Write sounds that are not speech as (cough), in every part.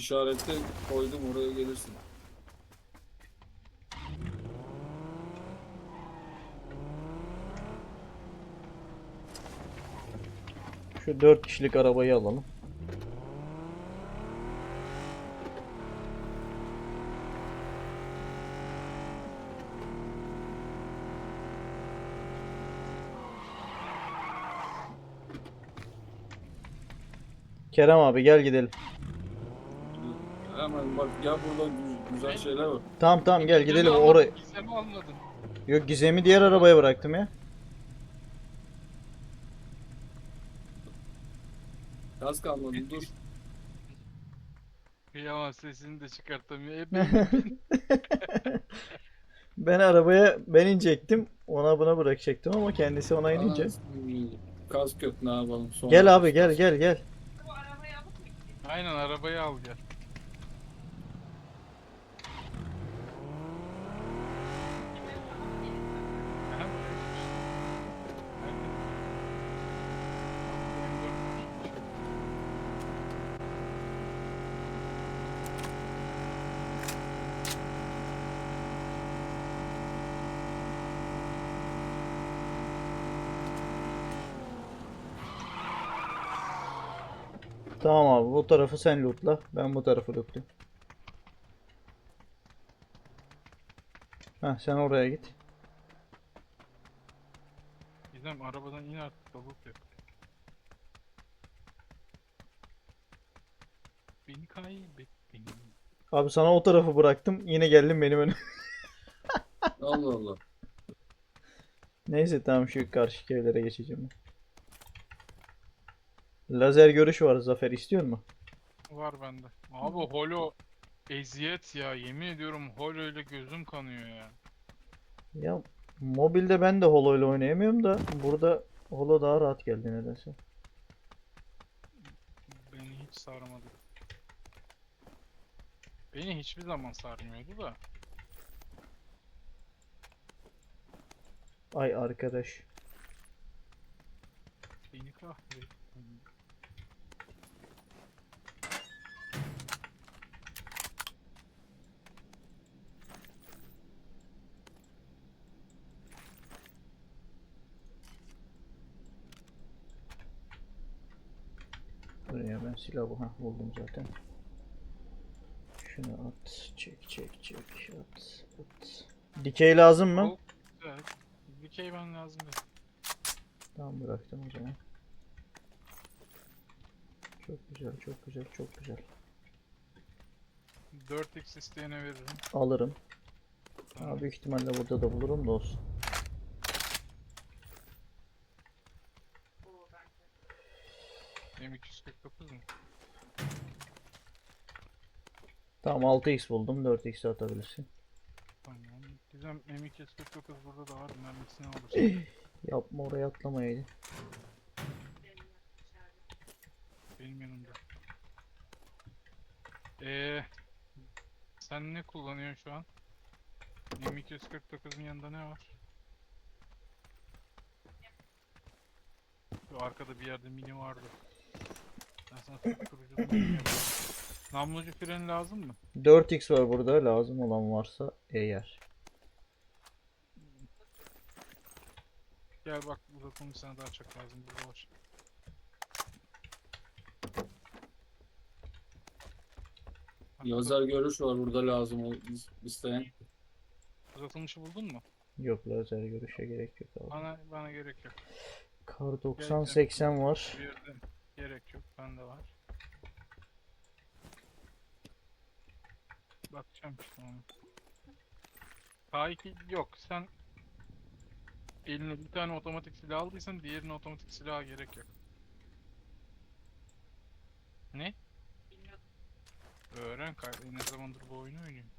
İşarette koydum oraya gelirsin. Şu 4 kişilik arabayı alalım. Kerem abi gel gidelim. Hemen bak gel burada gü- güzel şeyler var. Tamam tamam gel gidelim Gizem'i oraya. almadın, Gizem'i almadın. Yok Gizem'i diğer arabaya bıraktım ya. Gaz kalmadı dur. Kıyamam sesini de çıkartamıyor. E, benim- (laughs) Ben arabaya ben inecektim. Ona buna bırakacaktım ama kendisi ona inince. Anasını Gaz yok ne yapalım sonra. Gel abi gel gel gel. Aynen arabayı al gel. Tamam abi bu tarafı sen lootla. Ben bu tarafı lootlayayım. Heh sen oraya git. Gizem arabadan in artık davuk yok. Beni kaybettin. Abi sana o tarafı bıraktım. Yine geldin benim önüme. (laughs) Allah Allah. Neyse tamam şu karşı evlere geçeceğim. ben. Lazer görüş var Zafer istiyor mu? Var bende. Abi holo eziyet ya yemin ediyorum holo ile gözüm kanıyor ya. Ya mobilde ben de Holo ile oynayamıyorum da burada Holo daha rahat geldi nedense. Beni hiç sarmadı. Beni hiçbir zaman sarmıyordu da. Ay arkadaş. Beni kahrettin. Buraya ben silah bu. Heh, buldum zaten. Şunu at. Çek çek çek. At. At. Dikey lazım mı? Evet. Dikey ben lazım. Tamam bıraktım o zaman. Çok güzel, çok güzel, çok güzel. 4x isteyene veririm. Alırım. Tamam. Ama büyük ihtimalle burada da bulurum da olsun. M249 mu? Tamam 6x buldum. 4x atabilirsin. Tamam. Gizem M249 burada da var. Mermisini alırsın. Yapma oraya atlamayaydı. Benim yanımda. Eee sen ne kullanıyorsun şu an? M249'un yanında ne var? Şu arkada bir yerde mini vardı. Ben sana. Namlucu freni lazım mı? 4x var burada. Lazım olan varsa eğer. Gel bak burada konu sana daha çok lazım. Burada var. Lazer görüş var burada lazım ol isteyen. Uzatılmışı buldun mu? Yok lazer görüşe gerek yok abi. Bana bana gerek yok. Kar 90-80 var. Bir yerde gerek yok. Bende var. Bakacağım işte ona. K2 yok. Sen eline bir tane otomatik silah aldıysan diğerine otomatik silaha gerek yok. Ne? Öğren kay ne zamandır bu oyunu oynuyorum.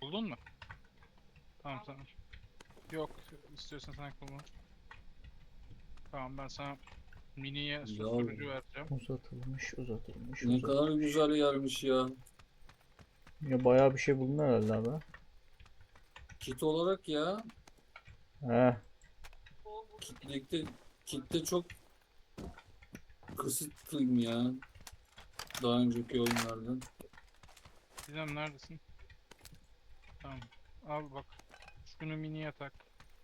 Buldun mu? Tamam tamam. Yok istiyorsan sen kullan. Tamam ben sana miniye susturucu vereceğim. Uzatılmış, uzatılmış, Ne uzatılmış. kadar güzel yermiş ya. Ya bayağı bir şey buldun herhalde abi. Kit olarak ya. He. Kitlikte, kitte çok kısıtlıyım ya. Daha önceki oyunlardan. Gizem neredesin? Tamam. Al bak. Şunu miniye tak.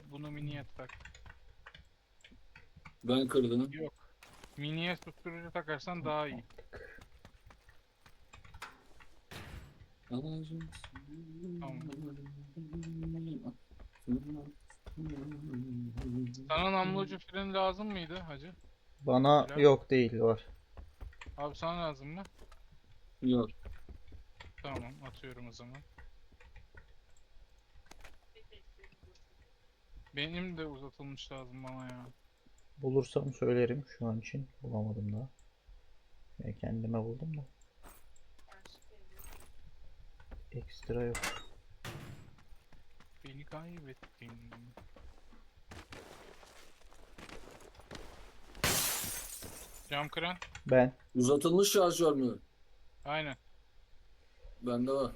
Bunu miniye tak. Ben kırdım. Yok. Miniye susturucu takarsan daha iyi. Sana namlucu freni lazım mıydı hacı? Bana Helal. yok değil var. Abi sana lazım mı? Yok. Tamam atıyorum o zaman. Benim de uzatılmış lazım bana ya. Bulursam söylerim şu an için. Bulamadım daha. Ya kendime buldum da. Ekstra yok. Beni kaybettin. Cam kıran. Ben Uzatılmış şarjör mü? Aynen. Bende var.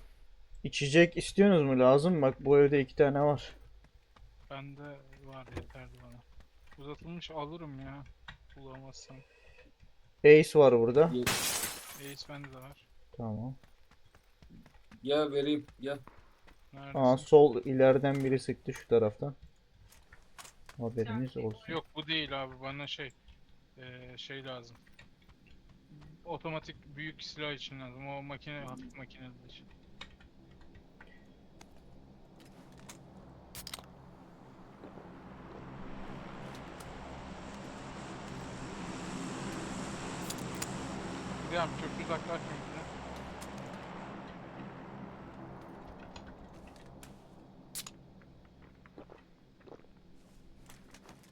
içecek istiyorsunuz mu? Lazım mı? Bak bu evde iki tane var. Bende var yeterli bana. Uzatılmış alırım ya. Bulamazsam. Ace var burada. Ye- Ace bende de var. Tamam. Gel vereyim. Gel. Neredesin? Aa sol ileriden biri sıktı şu taraftan. Haberiniz olsun. Yok bu değil abi bana şey eee, şey lazım. Otomatik büyük silah için lazım. O makine hafif makineler için. Gidelim çok uzaklaşmayın.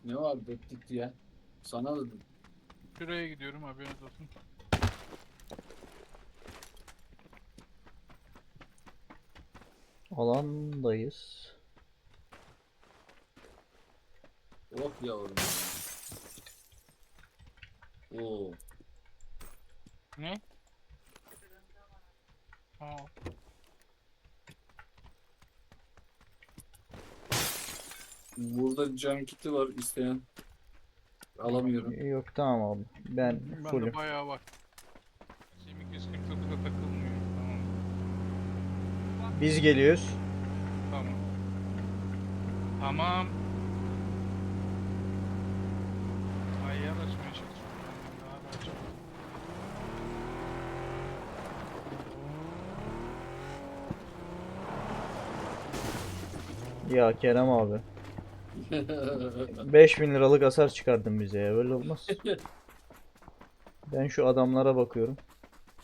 Ne var bektik diye. Sana dedim. Şuraya gidiyorum haberiniz olsun. Alandayız. Oh yavrum. ya. Oo. Ne? Aa, Burada cam kiti var isteyen. Alamıyorum. Yok tamam abi. Ben bende fullüm. bayağı var. M249'da takılmıyor. Tamam. Biz geliyoruz. Tamam. Tamam. Ya Kerem abi. (laughs) 5000 liralık hasar çıkardın bize ya. Böyle olmaz. (laughs) Ben şu adamlara bakıyorum.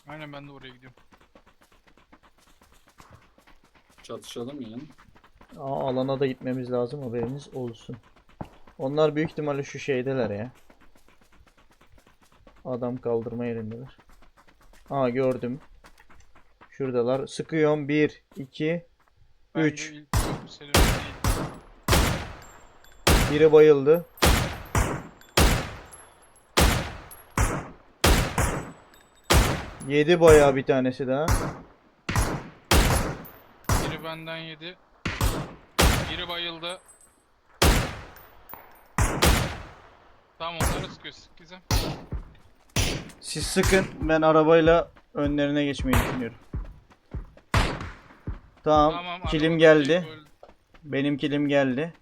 Aynen ben de oraya gidiyorum. Çatışalım yani. Aa, alana da gitmemiz lazım haberiniz olsun. Onlar büyük ihtimalle şu şeydeler ya. Adam kaldırma yerindeler. Aa gördüm. Şuradalar. Sıkıyorum. 1, 2, 3. Şey- Biri bayıldı. Yedi bayağı bir tanesi daha. Biri benden yedi. Biri bayıldı. Tamam onları sıkıyor sıkacağım. Siz sıkın ben arabayla önlerine geçmeyi düşünüyorum. Tamam, Tamam, kilim geldi. böyle- benim kilim geldi.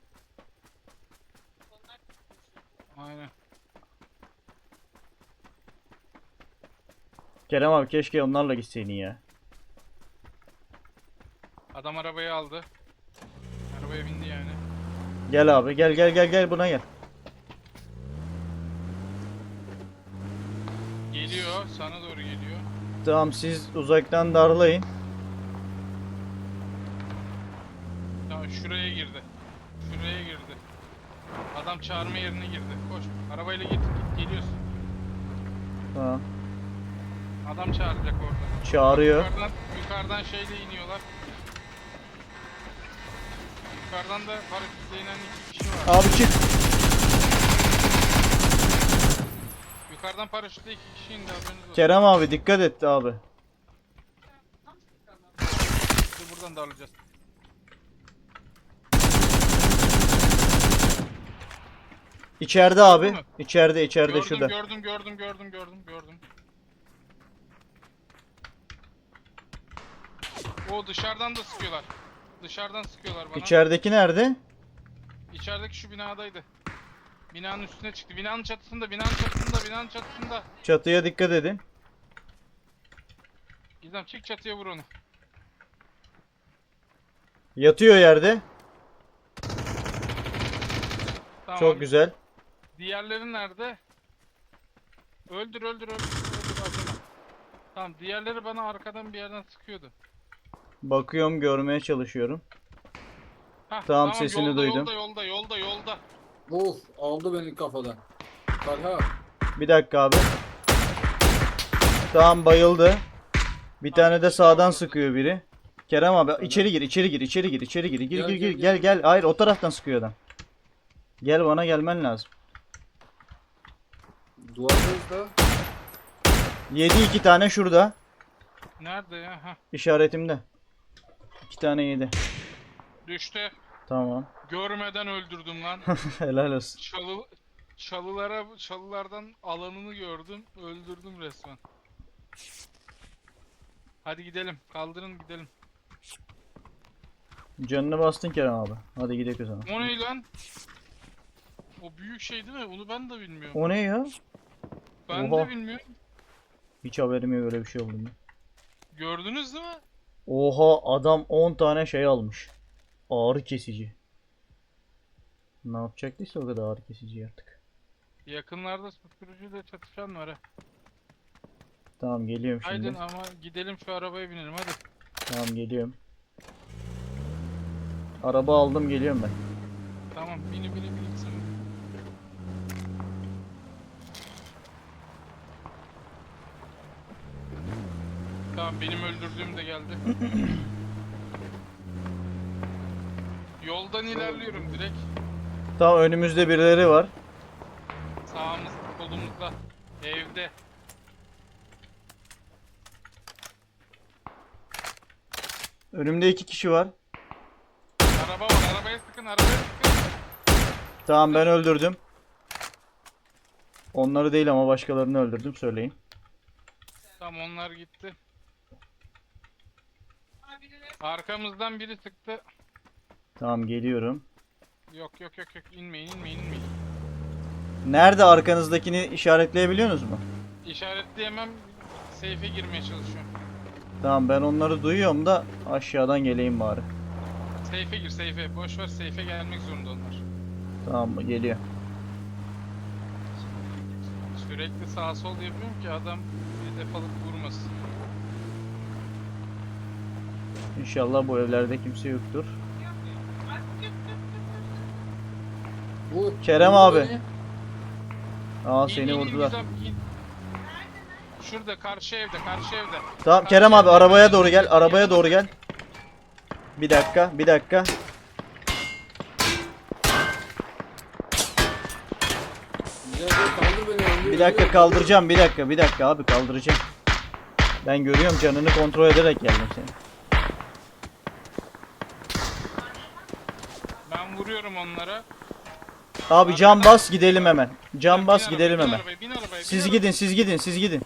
Aynen. Kerem abi keşke onlarla gitseydin ya. Adam arabayı aldı. Arabaya bindi yani. Gel abi gel gel gel gel buna gel. Geliyor sana doğru geliyor. Tamam siz uzaktan darlayın. Tamam şuraya girdi. Şuraya girdi. Adam çağırma yerine girdi. Koş. Arabayla git, git geliyorsun. Tamam. Adam çağıracak orada. Çağırıyor. Yukarıdan, yukarıdan şeyle iniyorlar. Yukarıdan da paraşütle inen iki kişi var. Abi çık. Yukarıdan paraşütle iki kişi indi haberiniz olsun. Kerem abi dikkat et abi. Buradan darlayacağız. İçeride abi. Mü? İçeride içeride gördüm, şurada. gördüm gördüm gördüm gördüm gördüm. O dışarıdan da sıkıyorlar. Dışarıdan sıkıyorlar bana. İçerideki nerede? İçerideki şu binadaydı. Binanın üstüne çıktı. Binanın çatısında, binanın çatısında, binanın çatısında. Çatıya dikkat edin. Gizem çık çatıya vur onu. Yatıyor yerde. Tamam. Çok güzel. Diğerleri nerede? Öldür öldür öldür. öldür. Tamam diğerleri bana arkadan bir yerden sıkıyordu. Bakıyorum görmeye çalışıyorum. Hah, Tamam, sesini yolda, duydum. Yolda yolda yolda yolda. Of aldı beni kafadan. Talha. Bir dakika abi. Tamam bayıldı. Bir tane de sağdan sıkıyor biri. Kerem abi içeri gir, içeri gir, içeri gir, içeri gir. Gir Gel, gir gel, gir. Gel gel. gel. Hayır o taraftan sıkıyor adam. Gel bana gelmen lazım. Duvardayız da. Yedi iki tane şurada. Nerede ya? Hah, İşaretimde. İki tane yedi. düştü. Tamam. Görmeden öldürdüm lan. (laughs) Helal olsun. Çalı çalılara çalılardan alanını gördüm. Öldürdüm resmen. Hadi gidelim. Kaldırın gidelim. Canını bastın Kerem abi. Hadi gidelim o zaman. O ne lan? O büyük şey değil mi? Onu ben de bilmiyorum. O ne ya? Ben Oha. de bilmiyorum. Hiç haberim yok öyle bir şey olduğunu. Gördünüz değil mi? Oha adam 10 tane şey almış. Ağrı kesici. Ne yapacaktıysa o kadar ağrı kesici artık. Yakınlarda susturucuyla çatışan var ha. Tamam geliyorum şimdi. Haydi ama gidelim şu arabaya binelim hadi. Tamam geliyorum. Araba aldım geliyorum ben. Tamam bini bini bini Tamam benim öldürdüğüm de geldi. (coughs) Yoldan ilerliyorum direkt. Tamam önümüzde birileri var. Sağımız solumuzda. Evde. Önümde iki kişi var. Araba var arabaya sıkın arabaya sıkın. Tamam ben öldürdüm. Onları değil ama başkalarını öldürdüm söyleyin. Tamam onlar gitti. Arkamızdan biri sıktı. Tamam geliyorum. Yok yok yok yok inmeyin inmeyin inmeyin. Nerede arkanızdakini işaretleyebiliyorsunuz mu? İşaretleyemem. Seyfe girmeye çalışıyorum. Tamam ben onları duyuyorum da aşağıdan geleyim bari. Seyfe gir seyfe. Boş ver seyfe gelmek zorunda onlar. Tamam mı? Geliyor. Sürekli sağ sol yapıyorum ki adam bir defalık vurmasın. İnşallah bu evlerde kimse yoktur. Bu, Kerem abi. Aa seni vurdular. İn. Şurada karşı evde karşı evde. Tamam Kerem abi arabaya doğru gel. Arabaya doğru gel. Bir dakika, bir dakika. Güzel bir kaldır beni. öldür, Bir dakika öldür. kaldıracağım. Bir dakika, bir dakika abi kaldıracağım. Ben görüyorum canını kontrol ederek geldim seni. Ben vuruyorum onlara. Abi cam bas gidelim hemen. Cam Bin bas arabaya, gidelim bin hemen. arabaya, bin arabaya, bin Siz arabaya. gidin, siz gidin, siz gidin.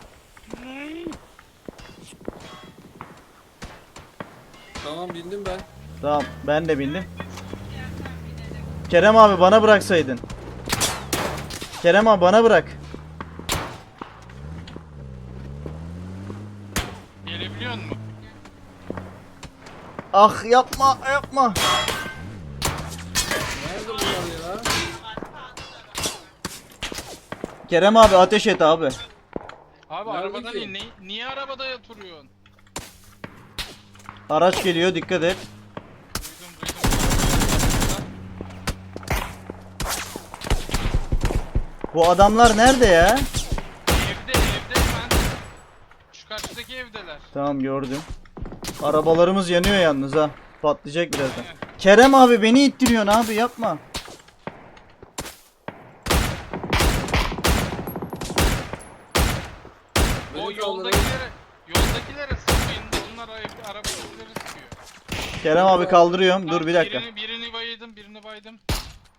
Tamam bindim ben. Tamam, ben de bindim. Kerem abi bana bıraksaydın. Kerem abi bana bırak. Gelebiliyor musun? Ah yapma, yapma. Kerem abi ateş et abi. Abi Nerede arabadan ki? in. Ne, niye arabada yatırıyorsun? Araç geliyor, dikkat et. Duydum duydum. Bu adamlar nerede ya? Evde evde ben. Şu karşıdaki evdeler. Tamam gördüm. Arabalarımız yanıyor yalnız ha. Patlayacak birazdan. Kerem abi beni ittiriyorsun abi yapma. O Beni kaldırın. yoldakilere, yoldakilere sıkmayın da onlar ev- arabadakileri sıkıyor. Kerem abi kaldırıyorum. Dur bir dakika. Birini, birini baydım, birini baydım.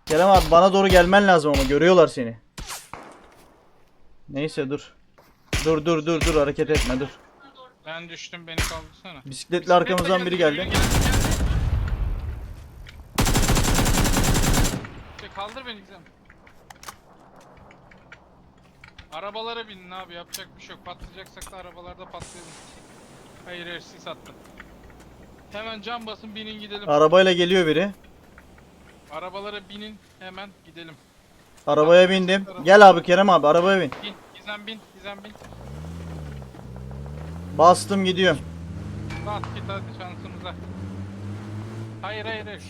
Kerem abi bana doğru gelmen lazım ama görüyorlar seni. Neyse dur. Dur dur dur dur hareket etme dur. Ben düştüm beni kaldırsana. Bisikletle arkamızdan biri geldi. geldi. Şey, kaldır beni Gizem. Arabalara binin abi yapacak bir şey yok. Patlayacaksak da arabalarda patlayalım. Hayır hayır attı. Hemen cam basın binin gidelim. Arabayla geliyor biri. Arabalara binin hemen gidelim. Arabaya bindim. Gel abi Kerem abi arabaya bin. Bin Gizem bin Gizem bin. Bastım gidiyorum. Bas git hadi şansımıza. Hayır hayır hayır.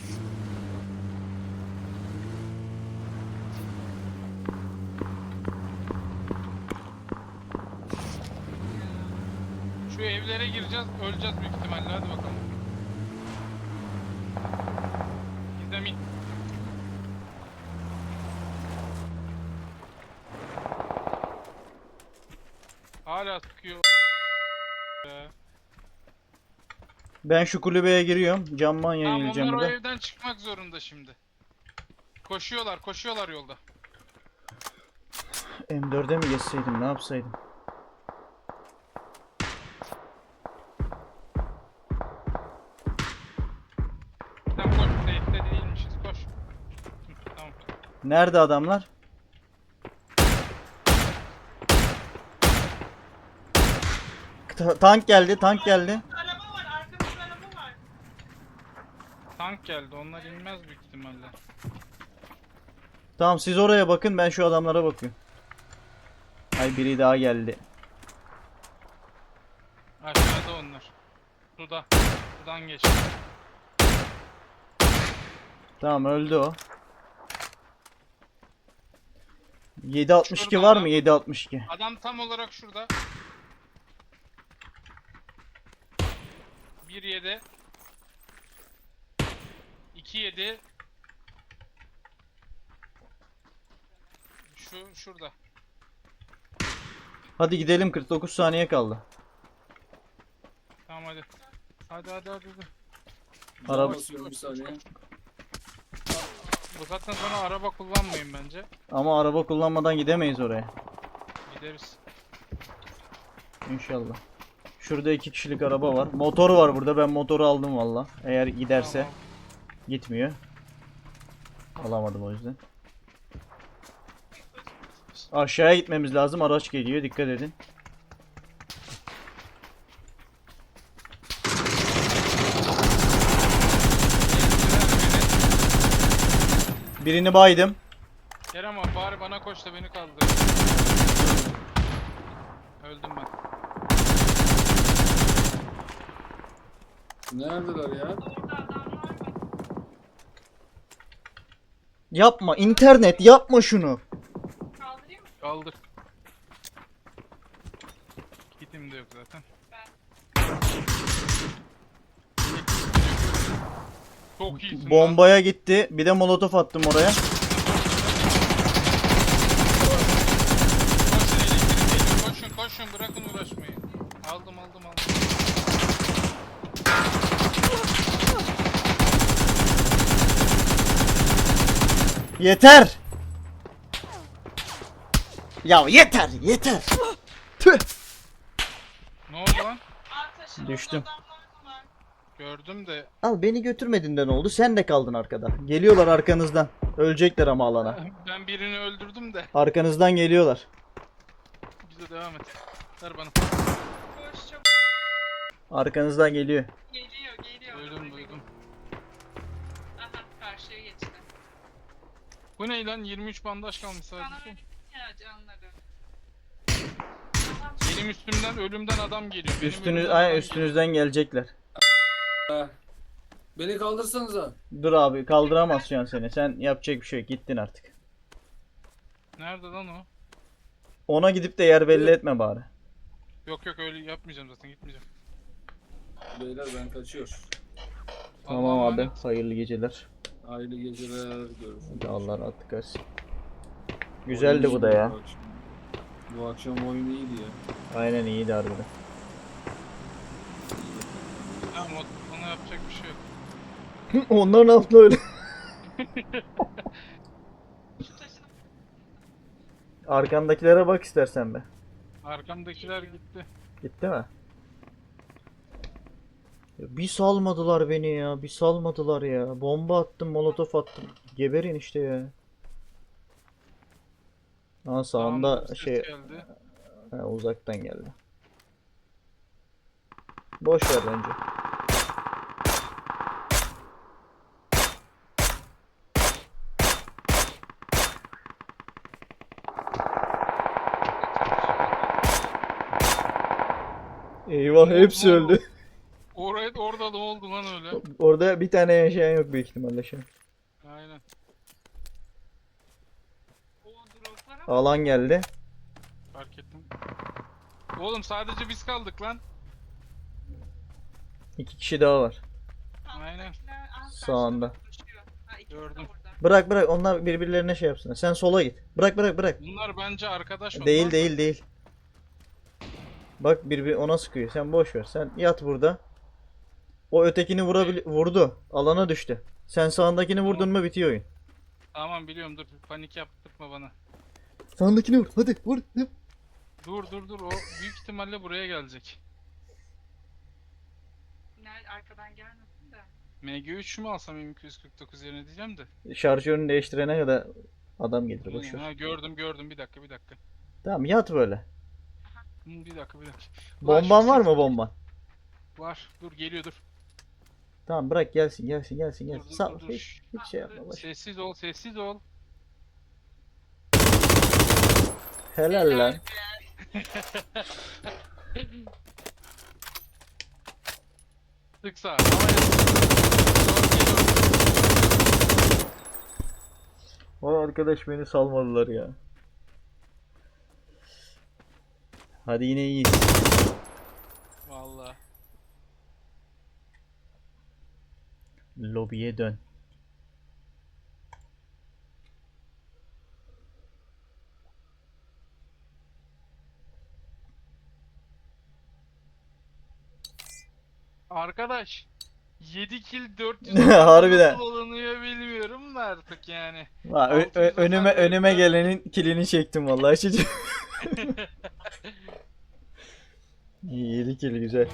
Şu evlere gireceğiz, öleceğiz büyük ihtimalle. Hadi bakalım. Gidemin. Hala sıkıyor. Be. Ben şu kulübeye giriyorum. Camman Tamam yenileceğim onlar o burada. evden çıkmak zorunda şimdi. Koşuyorlar, koşuyorlar yolda. M4'e mi geçseydim ne yapsaydım? Sen koş, safe'de değilmişiz, koş. Hı, (laughs) Tamam. Nerede adamlar? Ta- tank geldi, tank geldi. Araba var, arkamızda araba var. Tank geldi, onlar inmez büyük ihtimalle. Tamam siz oraya bakın ben şu adamlara bakıyorum. Ay biri daha geldi. Aşağıda onlar. Suda. Sudan geçti. Tamam öldü o. 762 Şurada var adam. mı? 762. Adam tam olarak şurada. 1 7 2 7 Şu şurada. Hadi gidelim 49 saniye kaldı. Tamam hadi. Hadi hadi hadi. hadi. Araba- Basıyorum bir saniye. Bu zaten sonra araba kullanmayın bence. Ama araba kullanmadan gidemeyiz oraya. Gideriz. İnşallah. Şurada iki kişilik araba var. Motor var burada. Ben motoru aldım valla. Eğer giderse Tamam. Gitmiyor. Alamadım o yüzden. Aşağıya gitmemiz lazım. Araç geliyor. Dikkat edin. Birini baydım. Kerem abi bari bana koş da beni kaldır. Öldüm ben. Neredeler ya? Yapma internet yapma şunu. Kaldırayım mı? Kaldır. Kitim de yok zaten. Çok iyisin lan. Bombaya gitti. Bir de molotof attım oraya. Koşun elektrik geliyor. Koşun koşun bırakın uğraşmayı. Aldım aldım aldım. Yeter. Ya yeter yeter. Tüh. Ne oldu lan? Düştüm. Gördüm de Al beni götürmedin de ne oldu? Sen de kaldın arkada. Geliyorlar arkanızdan. Ölecekler ama alana. ben birini öldürdüm de. Arkanızdan geliyorlar. Bize devam et. Ver bana. Koş çabuk. Arkanızdan geliyor. Geliyor, geliyor. Duydum duydum. Bu ne lan? 23 bandaj kalmış sadece. canları. Aha, Benim üstümden ölümden adam geliyor. Benim Üstünüz ölümden ay adam üstünüzden gelecekler. Ha. Beni kaldırsanıza. Dur abi kaldıramaz şu an seni. Sen yapacak bir şey yok. Gittin artık. geliyor. Nerede lan o? Ona gidip de yer belli etme bari. Yok yok öyle yapmayacağım zaten gitmeyeceğim. Beyler ben kaçıyor. Tamam Allah'a abi. emanet. Hayırlı geceler. Hayırlı geceler. Görüşürüz. Dağlar attık her Güzeldi bu da ya. Bu akşam, bu oyun iyiydi ya. Aynen iyiydi harbiden. Tamam ona yapacak bir şey yok. (laughs) Onların altında öyle. (laughs) Arkandakilere bak istersen be. Arkamdakiler gitti. Gitti mi? Ya bir salmadılar beni ya. Bir salmadılar ya. Bomba attım, molotof attım. Geberin işte ya. Aa sağında Tamam, şey geldi. ha, uzaktan geldi. Boş ver bence. Eyvah hepsi öldü. (laughs) Orada da oldu lan öyle. Orada bir tane yaşayan yok büyük ihtimalle şu an. Aynen. O droplara bak. Alan geldi. Fark ettim. Oğlum sadece biz kaldık lan. İki kişi daha var. Aynen. Sağında. Gördüm. Bırak bırak onlar birbirlerine şey yapsın. Sen sola git. Bırak bırak bırak. Bunlar bence arkadaş Değil onlar. değil değil. Bak birbiri ona sıkıyor. Sen boş ver. Sen yat burada. O ötekini vurabil vurdu. Alana düştü. Sen sağındakini vurdun mu bitiyor oyun. Tamam biliyorum dur panik yaptırma bana. Sağındakini vur. Hadi vur. Dur dur dur o büyük ihtimalle buraya gelecek. Nerede arkadan gelmesin de. MG3 mü alsam M249 yerine diyeceğim de. Şarjörünü değiştirene kadar adam gelir. Ha, gördüm gördüm bir dakika bir dakika. Tamam yat böyle. Hı, bir dakika bir dakika. Bomban var mı bomban? Var. Dur geliyor dur. Tamam bırak gelsin gelsin gelsin Dur gelsin. dur Sağ, dur. dur. hiç, hiç şey yapma. boş. Sessiz ol sessiz ol. Helal lan. Sık (laughs) sağ. O arkadaş beni salmadılar ya. Hadi yine iyi. Valla. Lobiye dön. Arkadaş 7 kill 400 (laughs) Harbiden. nasıl alınıyor bilmiyorum da artık yani. Ha, ö- ö- 600 önüme önüme gelenin kilini çektim vallahi çocuğum. (laughs) 7 (laughs) kill güzel.